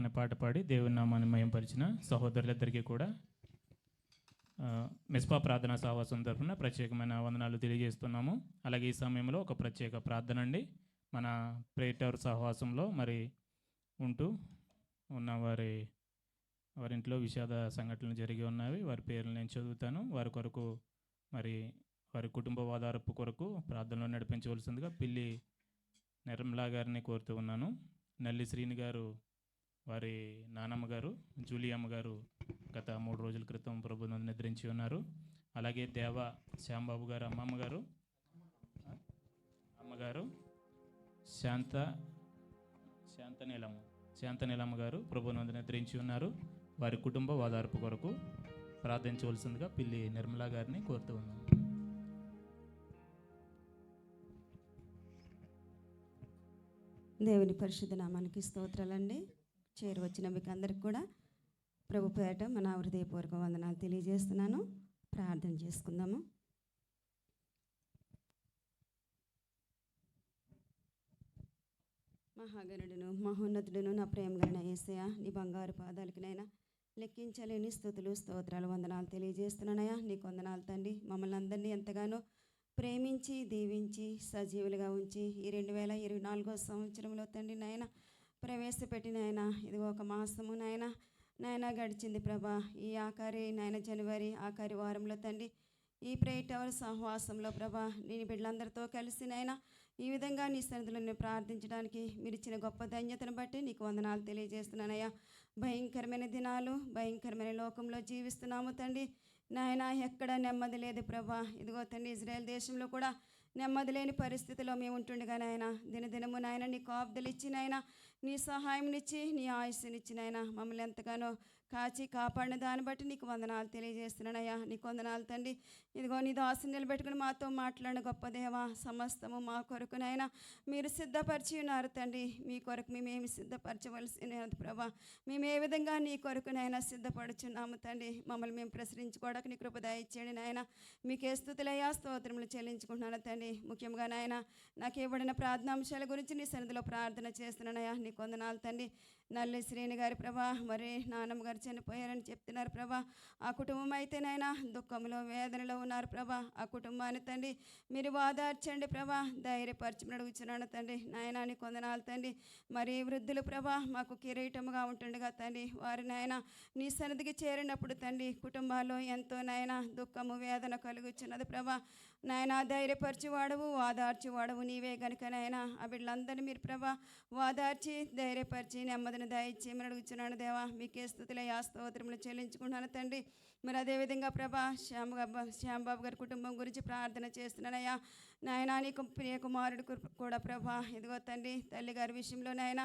పాట పాడి దేవుని నామాన్ని మయంపరిచిన సహోదరులిద్దరికీ కూడా మిస్పా ప్రార్థనా సహవాసం తరఫున ప్రత్యేకమైన వందనాలు తెలియజేస్తున్నాము. అలాగే ఈ సమయంలో ఒక ప్రత్యేక ప్రార్థన అండి. మన ప్రేటర్ సహవాసంలో మరి ఉంటూ ఉన్న వారి వారి ఇంట్లో విషాద సంఘటనలు జరిగి ఉన్నవి వారి పేర్లు నేను చదువుతాను. వారి కొరకు మరి వారి కుటుంబ వాదారపు కొరకు ప్రార్థనలో నడిపించవలసిందిగా పిల్లి నిర్మలా గారిని కోరుతూ ఉన్నాను. నల్లి శ్రీని గారు వారి నానమ్మ గారు జూలియమ్మ గారు గత మూడు రోజుల క్రితం ప్రభుత్వం నిద్రించి ఉన్నారు. అలాగే దేవ శ్యాంబాబు గారు అమ్మమ్మ గారు అమ్మగారు శాంత శాంత నీలమ్మ శాంత నీలమ్మ గారు ప్రభునందు నిద్రించి ఉన్నారు. వారి కుటుంబ ఓదార్పు కొరకు ప్రార్థించవలసిందిగా పిల్లి నిర్మలా గారిని కోరుతూ ఉన్నాం. దేవుని పరిశుద్ధ నామానికి స్తోత్రాలండి. చేరువచ్చిన మీకు అందరికి కూడా ప్రభు పేట మన హృదయపూర్వక వందనాలు తెలియజేస్తున్నాను. ప్రార్థన చేసుకుందాము. మహాగణుడును మహోన్నతుడును నా ప్రేమగలన ఏసయ నీ బంగారు పాదాలకినైనా లెక్కించలేని స్థుతులు స్తోత్రాలు వందనాలు తెలియజేస్తున్నానయా నీకు వందనాలు తండ్రి. మమ్మల్ని అందరినీ ఎంతగానో ప్రేమించి దీవించి సజీవులుగా ఉంచి ఈ రెండు వేల ఇరవై నాలుగో సంవత్సరంలో తండ్రి నాయన ప్రవేశపెట్టిన ఆయన ఇది ఒక మాసము నాయన నాయన గడిచింది ప్రభా. ఈ ఆఖరి నాయన జనవరి ఆఖరి వారంలో తండ్రి ఈ ప్రే టవర్ సహవాసంలో ప్రభా నేను బిడ్డలందరితో కలిసి నాయన ఈ విధంగా నీ సన్నిధిలో నేను ప్రార్థించడానికి మీరు ఇచ్చిన గొప్ప ధన్యతను బట్టి నీకు వందనాలు తెలియజేస్తున్నానయ్యా. భయంకరమైన దినాలు భయంకరమైన లోకంలో జీవిస్తున్నాము తండ్రి. నాయన ఎక్కడ నెమ్మది లేదు ప్రభా. ఇదిగో తండ్రి ఇజ్రాయెల్ దేశంలో కూడా నెమ్మది లేని పరిస్థితిలో మేము ఉంటుండగా నాయన దినదినము నాయన నీ కాపుదలు ఇచ్చి నాయన నీ సహాయంనిచ్చి నీ ఆయుస్సునిచ్చి నాయన మమ్మల్ని ఎంతగానో కాచి కాపాడిన దాన్ని బట్టి నీకు వందనాలు తెలియజేస్తున్నానయ్యా. నీకు వందనాలు తండ్రి. ఇదిగో నీ దాసుని నిలబెట్టుకుని మాతో మాట్లాడిన గొప్ప దేవ సమస్తము మా కొరకునైనా మీరు సిద్ధపరిచి ఉన్నారు తండ్రి. మీ కొరకు మేమేమి సిద్ధపరచవలసిన ప్రభా. మేము ఏ విధంగా నీ కొరకునైనా సిద్ధపడుచున్నాము తండ్రి. మమ్మల్ని మేము ప్రసరించుకోవడానికి నీ కృప దయచేయండి నాయన. మీకే స్థుతులయ్యా స్తోత్రములు చెల్లించుకుంటున్నాను తండ్రి. ముఖ్యంగా నాయన నాకు ఇవ్వబడిన ప్రార్థనాంశాల గురించి నీ సన్నిధిలో ప్రార్థన చేస్తున్నానయ్యా. నీ కొందనాలు తండ్రి. నల్లి శ్రేణి గారి ప్రభా మరి నాన్నమ్మ గారు చనిపోయారని చెప్తున్నారు ప్రభా. ఆ కుటుంబం అయితే నైనా దుఃఖంలో వేదనలో ఉన్నారు ప్రభా. ఆ కుటుంబాన్ని తండ్రి మీరు వాదార్చండి ప్రభా. ధైర్యపరచమని అడుగుతున్నాను తండ్రి. నాయన నీ కొందనాలు తండ్రి. మరి వృద్ధులు ప్రభా మాకు కిరీటముగా ఉంటుండగా తండ్రి. వారి నాయన నీ సన్నిధికి చేరినప్పుడు తండ్రి కుటుంబాల్లో ఎంతో నాయన దుఃఖము వేదన కలుగుచున్నది ప్రభా. నాయన ధైర్యపరచువాడవు వాడవు వాదార్చి వాడవు నీవే గనుక నాయన. ఆ బిడ్డలందరినీ మీరు ప్రభా వాదార్చి ధైర్యపరిచి నెమ్మదిని దయచేయమని అడుగుచున్నాను దేవా. మీకే స్థుతిలో యాస్తోత్రములు స్తోత్రములు చెల్లించుకుంటున్నాను తండ్రి. మరి అదేవిధంగా ప్రభా శ్యామ్ శ్యాంబాబు గారి కుటుంబం గురించి ప్రార్థన చేస్తున్నానయ్యా. నాయన నీకు ప్రియ కుమారుడు కూడా ప్రభా. ఇదిగో తండ్రి తల్లి గారి విషయంలో నాయన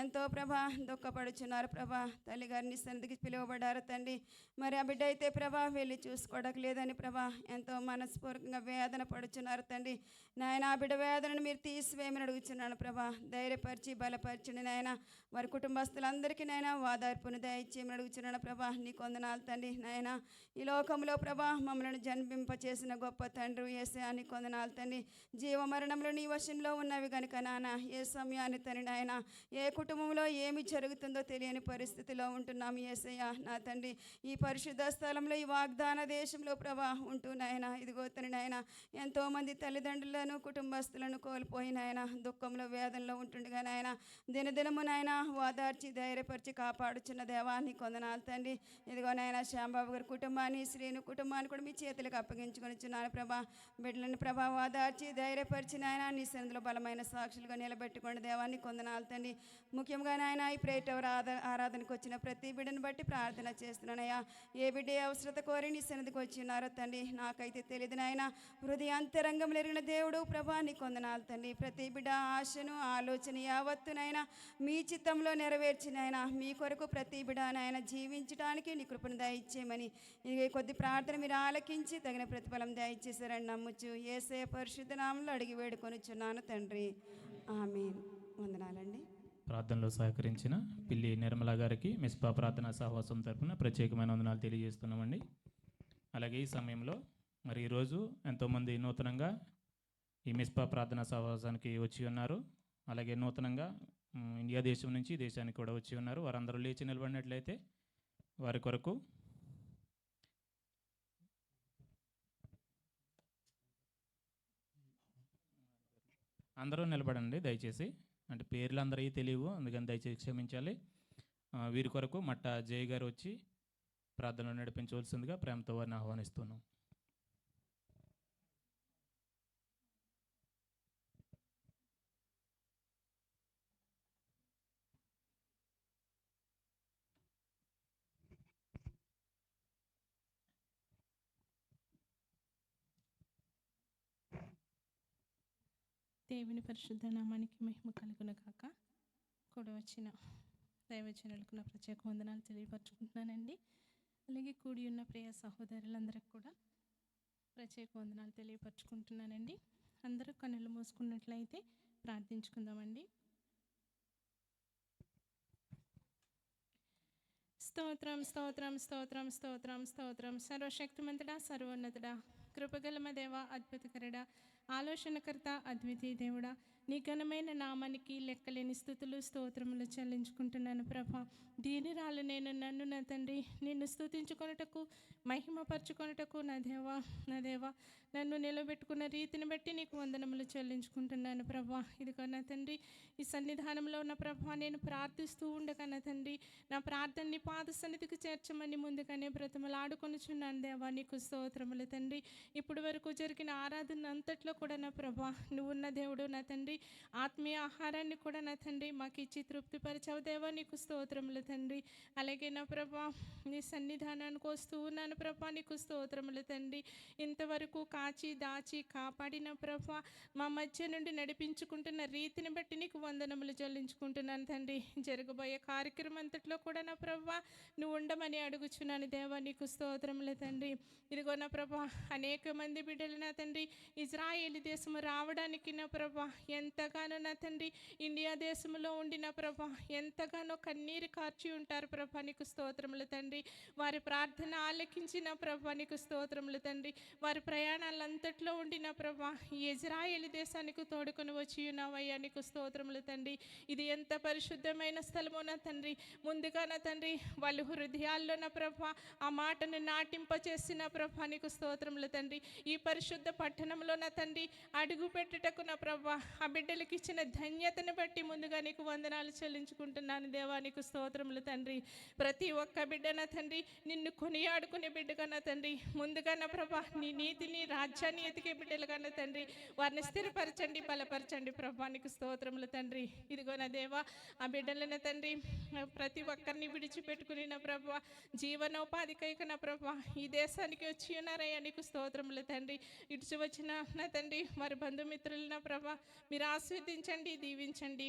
ఎంతో ప్రభా దుఃఖపడుచున్నారు ప్రభా. తల్లి గారిని సన్నిధికి పిలువబడ్డారు తండ్రి. మరి ఆ బిడ్డ అయితే ప్రభా వెళ్ళి చూసుకోవడానికి లేదని ప్రభా ఎంతో మనస్పూర్వకంగా వేదన పడుచున్నారు తండ్రి. నాయన ఆ బిడ్డ వేదనను మీరు తీసివేయమని అడుగుచున్నాను ప్రభా. ధైర్యపరిచి బలపరచండి నాయన. వారి కుటుంబస్తులందరికీ నాయన వాదార్పును దయచేయమని అడుగుచున్నాను ప్రభా. నీ కొందనాలు తండ్రి. నాయన ఈ లోకంలో ప్రభా మమ్మల్ని జన్మింప చేసిన గొప్ప తండ్రి ఏసే అని కొందనాలు తండ్రి. జీవ మరణంలో నీ వశంలో ఉన్నవి కనుక నాన్న ఏ సమయాన్ని తండ్రి నాయన ఏ కుటుంబంలో ఏమి జరుగుతుందో తెలియని పరిస్థితిలో ఉంటున్నాం ఏసయ్య నా తండ్రి. ఈ పరిశుద్ధ స్థలంలో ఈ వాగ్దాన దేశంలో ప్రభా ఉంటూ నాయన ఇదిగో తండ్రి నాయన ఎంతోమంది తల్లిదండ్రులను కుటుంబస్తులను కోల్పోయిన ఆయన దుఃఖంలో వేదనలో ఉంటుండగా నాయన దినదినము నాయన ఓదార్చి ధైర్యపరిచి కాపాడుచున్న దేవాన్ని కొందనాలు తండ్రి. ఇదిగో నాయన శ్యాంబాబు గారి కుటుంబాన్ని శ్రీను కుటుంబాన్ని కూడా మీ చేతులకు అప్పగించుకొనిచున్నాను ప్రభా. బిడ్డలను ప్రభా ఓదార్చి ధైర్యపరిచిన ఆయన నీ సన్నిధిలో బలమైన సాక్షులుగా నిలబెట్టుకుని దేవాన్ని కొందనాలు తండ్రి. ముఖ్యంగా నాయన ఈ ప్రేట్ ఎవరు ఆరాధనకు వచ్చిన ప్రతి బిడ్డను బట్టి ప్రార్థన చేస్తున్నానయ్యా. ఏ బిడ్డ అవసరత కోరి నీ సన్నిధికి వచ్చి ఉన్నారో తండ్రి నాకైతే తెలియదు నాయన. హృదయాంతరంగం ఎరిగిన దేవుడు ప్రభా నీ కొందనాలు తండ్రి ప్రతి బిడ్డ ఆశను ఆలోచన యావత్తునైనా మీ చిత్తంలో నెరవేర్చినైనా మీ కొరకు ప్రతి బిడానైనా నాయన జీవించడానికి నీ కృపను దయచేయమని. కొద్ది ప్రార్థన మీరు ఆలకించి తగిన ప్రతిఫలం దయచేశారని నమ్ముచు ఏసే పరిశుద్ధ నామంలో అడిగి వేడుకొనిచున్నాను తండ్రి. ఆమె వందనాలండి. ప్రార్థనలో సహకరించిన పిల్లి నిర్మల గారికి మిస్పా ప్రార్థనా సహవాసం తరపున ప్రత్యేకమైన వందనాలు తెలియజేస్తున్నామండి. అలాగే ఈ సమయంలో మరి ఈరోజు ఎంతోమంది నూతనంగా ఈ మిస్పా ప్రార్థనా సహవాసానికి వచ్చి ఉన్నారు. అలాగే నూతనంగా ఇండియా దేశం నుంచి దేశానికి కూడా వచ్చి ఉన్నారు. వారందరూ లేచి నిలబడినట్లయితే వారి కొరకు అందరూ నిలబడండి దయచేసి. అంటే పేర్లు అందరికీ తెలియవు అందుకని దయచేసి క్షమించాలి. వీరి కొరకు మట్ట జయ గారు వచ్చి ప్రార్థనలు నడిపించవలసిందిగా ప్రేమతో వారిని ఆహ్వానిస్తున్నాం. దేవుని పరిశుద్ధ నామానికి మహిమ కలుగున కాక కూడా వచ్చిన దైవజనులకు నా ప్రత్యేక వందనాలు తెలియపరచుకుంటున్నానండి. అలాగే కూడి ఉన్న ప్రియ సహోదరులందరికి కూడా ప్రత్యేక వందనాలు తెలియపరచుకుంటున్నానండి. అందరూ కన్నులు మూసుకున్నట్లయితే ప్రార్థించుకుందామండి. స్తోత్రం స్తోత్రం స్తోత్రం స్తోత్రం స్తోత్రం. సర్వశక్తిమంతుడా సర్వోన్నతుడా కృపగలమ దేవ అద్భుతకరుడా ఆలోచనకర్త అద్వితీయ దేవుడా నీ ఘనమైన నామానికి లెక్కలేని స్థుతులు స్తోత్రములు చెల్లించుకుంటున్నాను ప్రభా. దీనిరాలు నేను నన్ను నా తండ్రి నిన్ను స్తుతించుకొనుటకు మహిమపరచుకొనుటకు నా దేవా నా దేవా నన్ను నిలబెట్టుకున్న రీతిని బట్టి నీకు వందనములు చెల్లించుకుంటున్నాను ప్రభా. ఇదిగో నా తండ్రి ఈ సన్నిధానంలో ఉన్న ప్రభా నేను ప్రార్థిస్తూ ఉండగా నా తండ్రి నా ప్రార్థనని పాద సన్నిధికి చేర్చమని ముందుగానే బ్రతములు ఆడుకొనుచున్నాను దేవా నీకు స్తోత్రములు తండ్రి. ఇప్పుడు వరకు జరిగిన ఆరాధన అంతట్లో కూడా నా ప్రభా. నువ్వు ఉన్న దేవుడు నా తండ్రి. ఆత్మీయ ఆహారాన్ని కూడా నా తండ్రి. మాకు ఇచ్చి తృప్తిపరచావు దేవా నీకు స్తోత్రములు తండ్రి. అలాగే నా ప్రభా నీ సన్నిధానానికి వస్తూ ఉన్నాను ప్రభా నీకు స్తోత్రములు తండ్రి. ఇంతవరకు కాచి దాచి కాపాడిన ప్రభా మా మధ్య నుండి నడిపించుకుంటున్న రీతిని బట్టి నీకు వందనములు చెల్లించుకుంటున్నాను తండ్రి. జరగబోయే కార్యక్రమం అంతట్లో కూడా నా ప్రభా నువ్వు ఉండమని అడుగుచున్నాను దేవా నీకు స్తోత్రములు తండ్రి. ఇదిగో నా ప్రభా అనేక మంది బిడ్డలు నా తండ్రి. ఇజ్రాయేల్ దేశము రావడానికి నా ప్రభా ఎంతగానో నా తండ్రి ఇండియా దేశంలో ఉండిన ప్రభా ఎంతగానో కన్నీరు కార్చి ఉంటారు ప్రభా నీకు స్తోత్రములు తండ్రి. వారి ప్రార్థన ఆలకించిన ప్రభా నీకు స్తోత్రములు తండ్రి. వారి ప్రయాణాలంతట్లో ఉండిన ప్రభా ఈ ఇజ్రాయేల్ దేశానికి తోడుకొని వచ్చి ఉన్నావయ్యా నీకు స్తోత్రములు తండ్రి. ఇది ఎంత పరిశుద్ధమైన స్థలమో నా తండ్రి. ముందుగా నా తండ్రి వాళ్ళు హృదయాల్లో నా ప్రభా ఆ మాటను నాటింపచేసిన ప్రభా నీకు స్తోత్రములు తండ్రి. ఈ పరిశుద్ధ పట్టణంలో నా తండ్రి అడుగు పెట్టుటకు నా ప్రభా ఆ బిడ్డలకు ఇచ్చిన ధన్యతను బట్టి ముందుగా నీకు వందనాలు చెల్లించుకుంటున్నాను. దేవా నీకు స్తోత్రములు తండ్రి. ప్రతి ఒక్క బిడ్డ నా తండ్రి? నిన్ను కొనియాడుకునే బిడ్డగా నా తండ్రి. ముందుగా నా ప్రభా నీ నీతిని రాజ్యాన్ని ఎతికే బిడ్డలుగా నా తండ్రి. వారిని స్థిరపరచండి బలపరచండి ప్రభా నీకు స్తోత్రములు తండ్రి. ఇదిగో నా దేవా ఆ బిడ్డలైన తండ్రి ప్రతి ఒక్కరిని విడిచిపెట్టుకుని నా ప్రభా జీవనోపాధికైక నా ప్రభా ఈ దేశానికి వచ్చి ఉన్నారయ్యా నీకు స్తోత్రములు తండ్రి. ఇడిచి వచ్చిన నా తండ్రి వారి బంధుమిత్రులు నా ప్రభా మీరు ఆస్వాదించండి దీవించండి.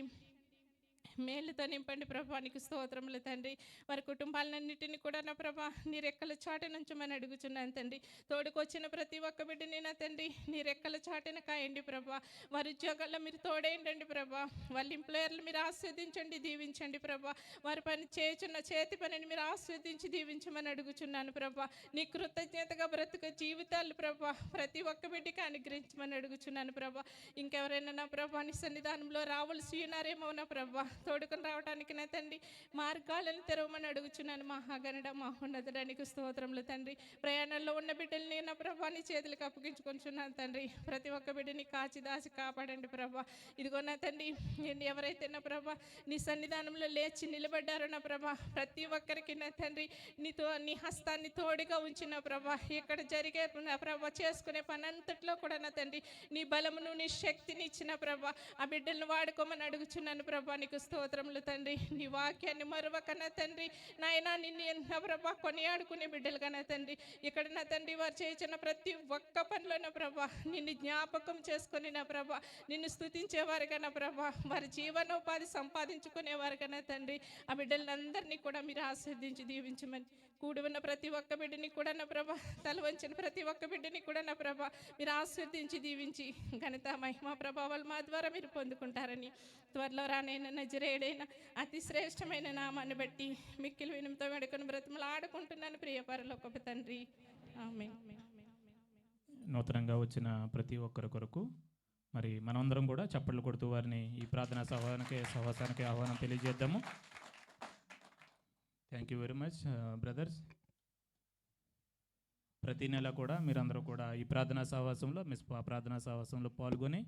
మేలుతో నింపండి ప్రభా నీకు స్తోత్రములు తండ్రి. వారి కుటుంబాలన్నింటినీ కూడా నా ప్రభా నీ రెక్కల చాట నుంచమని అడుగుచున్నాను తండ్రి. తోడుకొచ్చిన ప్రతి ఒక్క బిడ్డని నా తండ్రి నీ రెక్కల చాటున కాయండి ప్రభా. వారి ఉద్యోగాల్లో మీరు తోడేయండి ప్రభా. వాళ్ళ ఎంప్లాయర్లు మీరు ఆస్వాదించండి దీవించండి ప్రభా. వారి పని చేయుచున్న చేతి పనిని మీరు ఆస్వాదించి దీవించమని అడుగుచున్నాను ప్రభా. నీ కృతజ్ఞతగా బ్రతుక జీవితాలు ప్రభా ప్రతి ఒక్క బిడ్డకి అనుగ్రహించమని అడుగుచున్నాను ప్రభా. ఇంకెవరైనా నా ప్రభా నీ సన్నిధానంలో రావాల్సి ఉన్నారేమో నా ప్రభా. తోడుకొని రావడానికి నా తండ్రి మార్గాలను తెరవమని అడుగుచున్నాను మహాగణడ మహోన్నతుడానికి స్తోత్రములు తండ్రి. ప్రయాణంలో ఉన్న బిడ్డల్ని నా ప్రభాని చేతులకు అప్పగించుకుంటున్నాను తండ్రి. ప్రతి ఒక్క బిడ్డని కాచి దాచి కాపాడండి ప్రభా. ఇదిగో నా తండ్రి నేను ఎవరైతే నా ప్రభా నీ సన్నిధానంలో లేచి నిలబడ్డారో నా ప్రభా ప్రతి ఒక్కరికి నా తండ్రి నీతో నీ హస్తాన్ని తోడుగా ఉంచిన ప్రభా ఇక్కడ జరిగే నా ప్రభా చేసుకునే పని కూడా నా తండ్రి నీ బలమును నీ శక్తిని ఇచ్చిన ప్రభా ఆ బిడ్డలను వాడుకోమని అడుగుచున్నాను ప్రభా నీకు స్తోత్రములు తండ్రి నీ వాక్యాన్ని మరొక తండ్రి. నాయన నిన్ను నా ప్రభా కొనియాడుకునే బిడ్డలుగానే తండ్రి. ఇక్కడ నా తండ్రి వారు చేసిన ప్రతి ఒక్క పనిలోన ప్రభా నిన్ను జ్ఞాపకం చేసుకుని నా ప్రభా నిన్ను స్థుతించేవారుగానే ప్రభా వారి జీవనోపాధి సంపాదించుకునేవారుగానే తండ్రి. ఆ బిడ్డలందరినీ కూడా మీరు ఆస్వాదించి దీవించమని కూడి ఉన్న ప్రతి ఒక్క బిడ్డని కూడా నా ప్రభ తల వంచిన ప్రతి ఒక్క బిడ్డని కూడా నా ప్రభ మీరు ఆస్వాదించి దీవించి ఘనత మహిమ ప్రభావాలు మా ద్వారా మీరు పొందుకుంటారని త్వరలో రానైనా నజరేడైన అతి శ్రేష్టమైన నామాన్ని బట్టి మిక్కిలి వినంతో వెడుకొని బ్రతములు ఆడుకుంటున్నాను ప్రియపరలో ఒక తండ్రి. ఆమె నూతనంగా వచ్చిన ప్రతి ఒక్కరి కొరకు మరి మనమందరం కూడా చప్పట్లు కొడుతూ వారిని ఈ ప్రార్థనా సహవానికి సహవాసానికి ఆహ్వానం తెలియజేద్దాము. Thank you very much brothers ప్రతి నెల కూడా మీరందరూ కూడా ఈ ప్రార్థనా సహవాసంలో మిస్ ప్రార్థనా సహవాసంలో పాల్గొని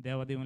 దేవదేవుని